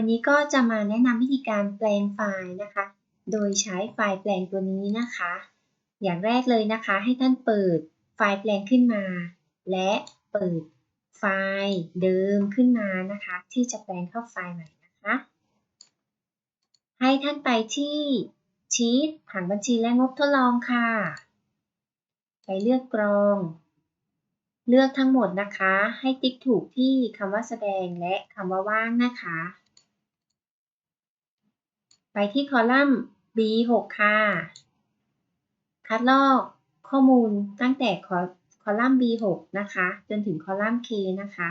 วันนี้ก็จะมาแนะนำวิธีการแปลงไฟล์นะคะ โดยใช้ไฟล์แปลงตัวนี้นะคะ อย่างแรกเลยนะคะ ให้ท่านเปิดไฟล์แปลงขึ้นมา และเปิดไฟล์เดิมขึ้นมานะคะ ที่จะแปลงเข้าไฟล์ใหม่นะคะ ให้ท่านไปที่ชีตผังบัญชีและงบทดลองค่ะ ไปเลือกกรอง เลือกทั้งหมดนะคะ ให้ติ๊กถูกที่คำว่าแสดงและคำว่าว่างนะคะ ไปที่คอลัมน์ B6 ค่ะ คัดลอกข้อมูลตั้งแต่คอคอลัมน์ B6 นะคะ จนถึงคอลัมน์ K นะคะ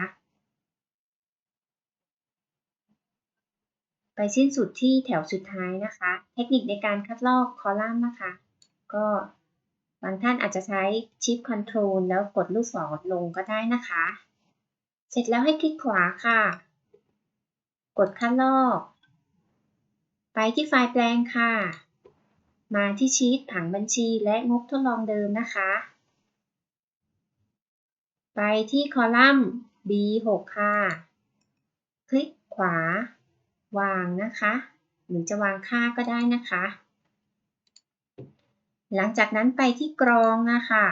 ไปสิ้นสุดที่แถวสุดท้ายนะคะ เทคนิคในการคัดลอกคอลัมน์นะคะ ก็บางท่านอาจจะใช้ Shift Control แล้วกดลูกศรลงก็ได้นะคะ เสร็จแล้วให้คลิกขวาค่ะ กดคัดลอก ไปที่ไฟล์แปลงค่ะ มาที่ชีตผังบัญชีและงบทดลองเดิมนะคะ ไปที่คอลัมน์ B6 ค่ะ คลิกขวา วางนะคะ หรือจะวางค่าก็ได้นะคะ หลังจากนั้นไปที่กรองนะคะ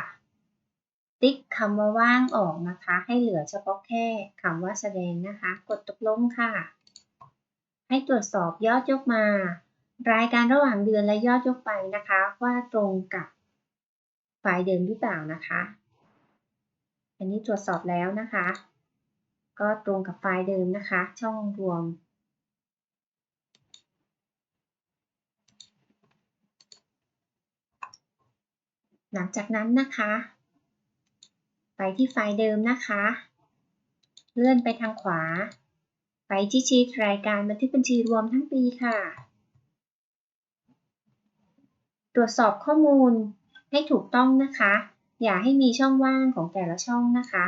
ติ๊กคำว่าว่างออกนะคะ ให้เหลือเฉพาะแค่คำว่าแสดงนะคะ กดตกลงค่ะ ให้ตรวจสอบยอดยกมา รายการระหว่างเดือนและยอดยกไปนะคะ ว่าตรงกับไฟล์เดิมหรือเปล่านะคะ อันนี้ตรวจสอบแล้วนะคะ ก็ตรงกับไฟล์เดิมนะคะ ช่องรวมหลังจากนั้นนะคะ ไปที่ไฟล์เดิมนะคะ เลื่อนไปทางขวา ไปที่ชีตรายการบันทึกบัญชีรวมทั้งปีค่ะ ตรวจสอบข้อมูลให้ถูกต้องนะคะ อย่าให้มีช่องว่างของแต่ละช่องนะคะ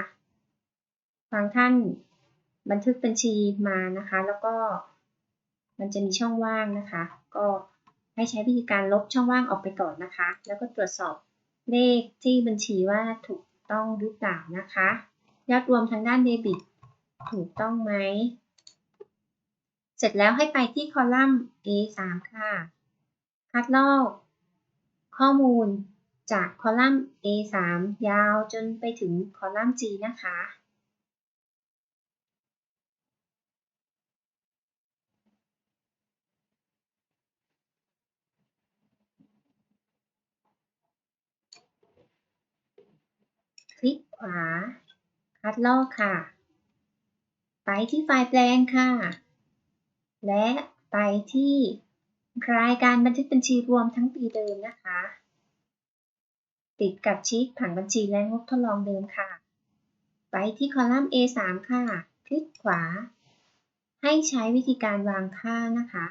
บางท่านบันทึกบัญชีมานะคะ แล้วก็มันจะมีช่องว่างนะคะ ก็ให้ใช้วิธีการลบช่องว่างออกไปก่อนนะคะ แล้วก็ตรวจสอบเลขที่บัญชีว่าถูกต้องหรือเปล่านะคะยอดรวมทางด้านเดบิตถูกต้องไหม เสร็จแล้วให้ไปที่คอลัมน์ A3 ค่ะ คัดลอก ข้อมูลจากคอลัมน์ A3 ยาวจนไปถึงคอลัมน์ G นะคะ คลิกขวา คัดลอกค่ะ ไปที่ไฟล์แปลงค่ะ และไปที่รายการบันทึกบัญชีรวมทั้งปีเดิมนะคะ ติดกับชีตผังบัญชีและงบทดลองเดิมค่ะ ไปที่คอลัมน์ A3 ค่ะ คลิกขวา ให้ใช้วิธีการวางค่านะคะ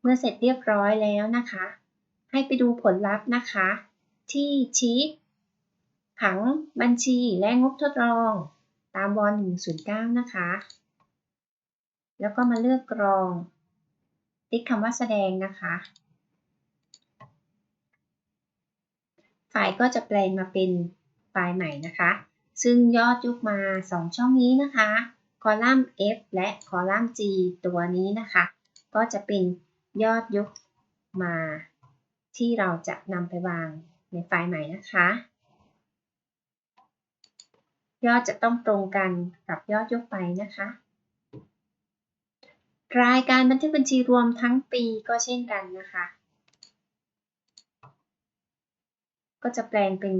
เมื่อเสร็จเรียบร้อยแล้วนะคะ ให้ไปดูผลลัพธ์นะคะ ที่ชีตผังบัญชีและงบทดลอง ตามว109 นะคะ แล้วก็มาเลือกกรอง ติ๊กคำว่าแสดงนะคะ ไฟล์ก็จะแปลงมาเป็นไฟล์ใหม่นะคะ ซึ่งยอดยกมา 2 ช่องนี้นะคะ คอลัมน์ F และคอลัมน์ G ตัวนี้นะคะ ก็จะเป็นยอดยกมาที่เราจะนำไปวางในไฟล์ใหม่นะคะ ยอดจะต้องตรงกันกับยอดยกไปนะคะ รายการบันทึกบัญชีรวมทั้งปีก็เช่นกันนะคะ ก็จะแปลงเป็น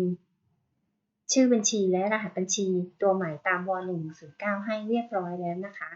ชื่อบัญชีและรหัสบัญชีตัวใหม่ตามว 109 ให้เรียบร้อยแล้วนะคะ